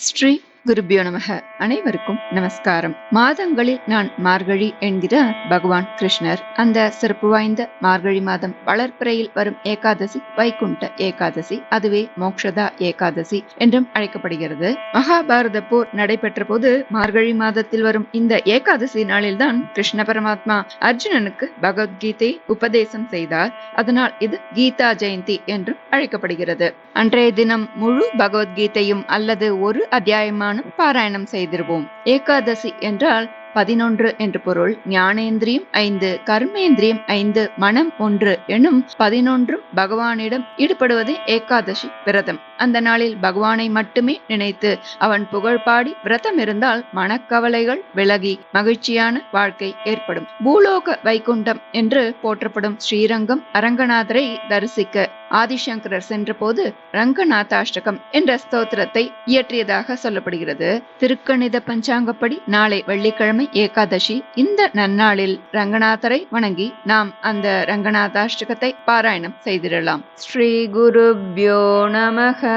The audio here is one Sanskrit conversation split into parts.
Street குருபியோ நமக. அனைவருக்கும் நமஸ்காரம். மாதங்களில் நான் மார்கழி என்கிறார் பகவான் கிருஷ்ணர். அந்த சிறப்பு வாய்ந்த மார்கழி மாதம் வளர்ப்பிறையில் வரும் ஏகாதசி வைகுண்ட ஏகாதசி அதுவே மோக்ஷதா ஏகாதசி என்றும் அழைக்கப்படுகிறது. மகாபாரத போர் நடைபெற்ற போது மார்கழி மாதத்தில் வரும் இந்த ஏகாதசி நாளில்தான் கிருஷ்ண பரமாத்மா அர்ஜுனனுக்கு பகவத்கீதை உபதேசம் செய்தார். அதனால் இது கீதா ஜெயந்தி என்றும் அழைக்கப்படுகிறது. அன்றைய தினம் முழு பகவத்கீதையும் அல்லது ஒரு அத்தியாயமான பாராயணம் செய்திருவோம். ஏகாதசி என்றால் பதினொன்று என்று பொருள். ஞானேந்திரியம் ஐந்து கர்மேந்திரியம் ஐந்து மனம் ஒன்று எனும் பதினொன்றும் பகவானிடம் ஈடுபடுவதே ஏகாதசி விரதம். அந்த நாளில் பகவானை மட்டுமே நினைத்து அவன் புகழ் பாடி விரதம் இருந்தால் மனக்கவலைகள் விலகி மகிழ்ச்சியான வாழ்க்கை ஏற்படும். பூலோக வைகுண்டம் என்று போற்றப்படும் ஸ்ரீரங்கம் அரங்கநாதரை தரிசிக்க ஆதிசங்கரர் சென்றபோது ரங்கநாதாஷ்டகம் என்ற ஸ்தோத்திரத்தை இயற்றியதாக சொல்லப்படுகிறது. திருக்கணித பஞ்சாங்கப்படி நாளை வெள்ளிக்கிழமை ஏகாதசி இந்த நன்னாளில் ரங்கநாதரை வணங்கி நாம் அந்த ரங்கநாதாஷ்டகத்தை பாராயணம் செய்திடலாம் ஸ்ரீ குருப்யோ நமக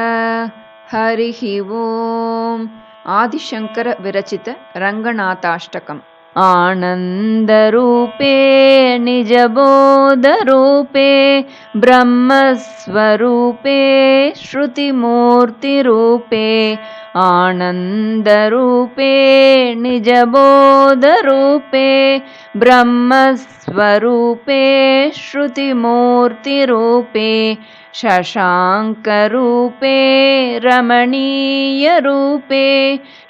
ஹரிஹி ஓம் ஆதிசங்கர விரச்சித ரங்கநாதாஷ்டகம் आनन्दरूपे निजबोधरूपे ब्रह्मस्वरूपे श्रुतिमूर्तिरूपे आनन्दरूपे निजबोधरूपे ब्रह्मस्वरूपे श्रुतिमूर्तिरूपे शशाङ्करूपे रमणीयरूपे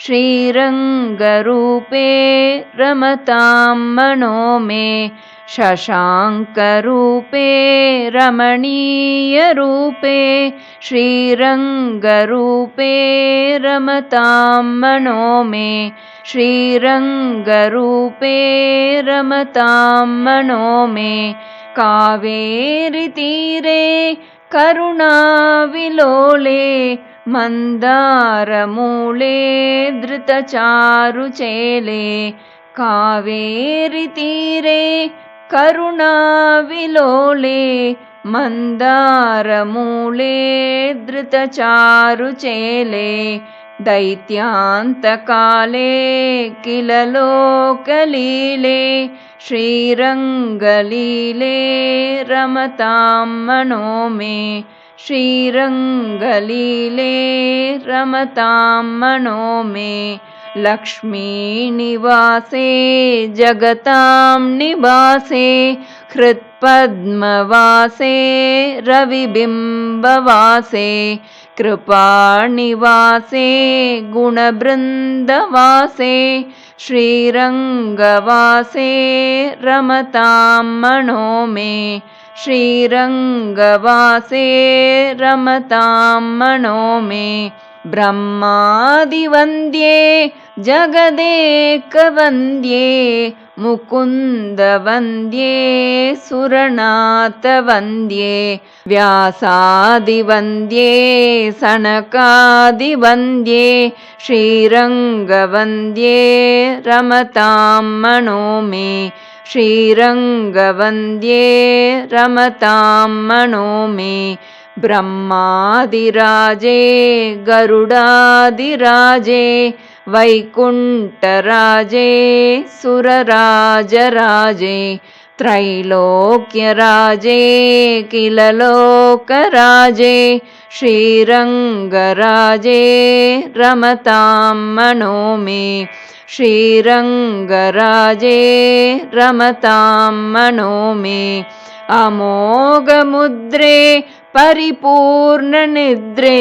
श्रीरङ्गरूपे रमतां मनो मे शशाङ्करूपे रमणीयरूपे श्रीरङ्गरूपे रमतां मनो मे श्रीरङ्गरूपे रमतां मनो मे कावेरितीरे करुणाविलोले मन्दारमूले धृतचारुचेले कावेरितीरे करुणाविलोले मन्दारमूले धृतचारुचेले दैत्यान्तकाले किल लोकलीले श्रीरङ्गलीले रमतां मनो मे श्रीरङ्गलीले रमतां मनो मे लक्ष्मीनिवासे जगतां निवासे हृत्पद्मवासे रविबिम्बवासे कृपानिवासे गुणबृन्दवासे श्रीरङ्गवासे रमतां मनो मे श्रीरङ्गवासे रमतां मनो मे ब्रह्मादिवन्द्ये जगदेकवन्द्ये मुकुन्दवन्द्ये सुरनाथवन्द्ये व्यासादिवन्द्ये सनकादिवन्द्ये श्रीरङ्गवन्द्ये रमतां मनो मे श्रीरङ्गवन्द्ये रमतां मनो मे ब्रह्मादिराजे गरुडादिराजे वैकुण्ठराजे सुरराजराजे त्रैलोक्यराजे किल लोकराजे श्रीरङ्गराजे रमतां मनो मे श्रीरङ्गराजे रमतां मनो मे अमोघमुद्रे परिपूर्णनिद्रे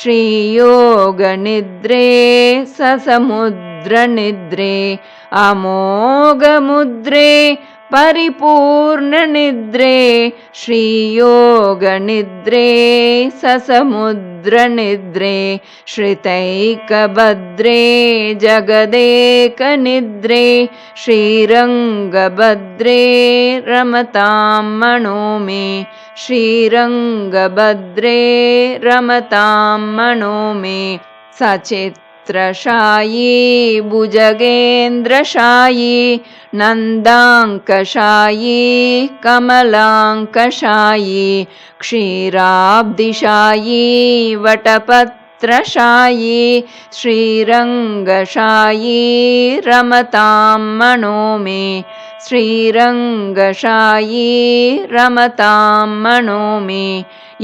श्रीयोगनिद्रे ससमुद्रनिद्रे अमोघमुद्रे परिपूर्णनिद्रे श्रीयोगनिद्रे ससमुद्रनिद्रे श्रितैकभद्रे जगदेकनिद्रे श्रीरङ्गभद्रे रमतां मनो मे श्रीरङ्गभद्रे रमतां मनो मे सचेत् त्रशायी भुजगेन्द्रशायी नन्दाङ्कशायी कमलाङ्कशायी क्षीराब्धिशायी वटपत् छत्रशायी श्रीरङ्गशायी रमतां मनो मे श्रीरङ्गशायी रमतां मनो मे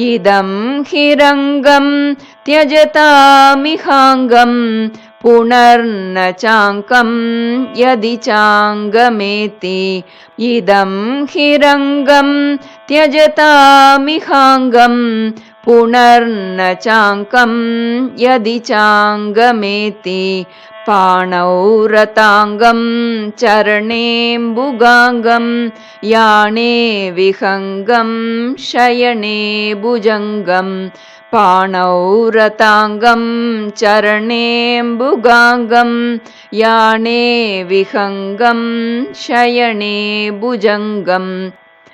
इदं हिरङ्गं त्यजतामिहाङ्गं पुनर्न चाङ्कं यदि चाङ्गमेति। इदं हिरङ्गं त्यजतामिहाङ्गं पुनर्न चाङ्कं यदि चाङ्गमेति पाणौ रताङ्गं चरणेऽम्बुगाङ्गं याणे विहङ्गं शयने भुजङ्गम् पाणौ रताङ्गं चरणेऽम्बुगाङ्गं याने विहङ्गं शयने भुजङ्गम्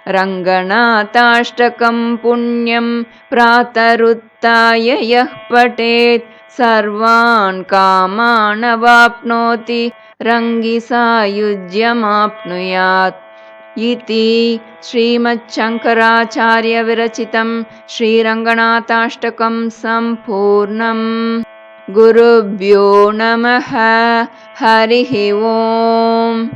रङ्गनाथाष्टकं पुण्यं प्रातरुत्थाय यः पठेत्। सर्वान् कामानवाप्नोति रङ्गिसायुज्यमाप्नुयात्। इति श्रीमच्छङ्कराचार्यविरचितं श्रीरङ्गनाथाष्टकं सम्पूर्णम्। गुरुभ्यो नमः हरिः ओम्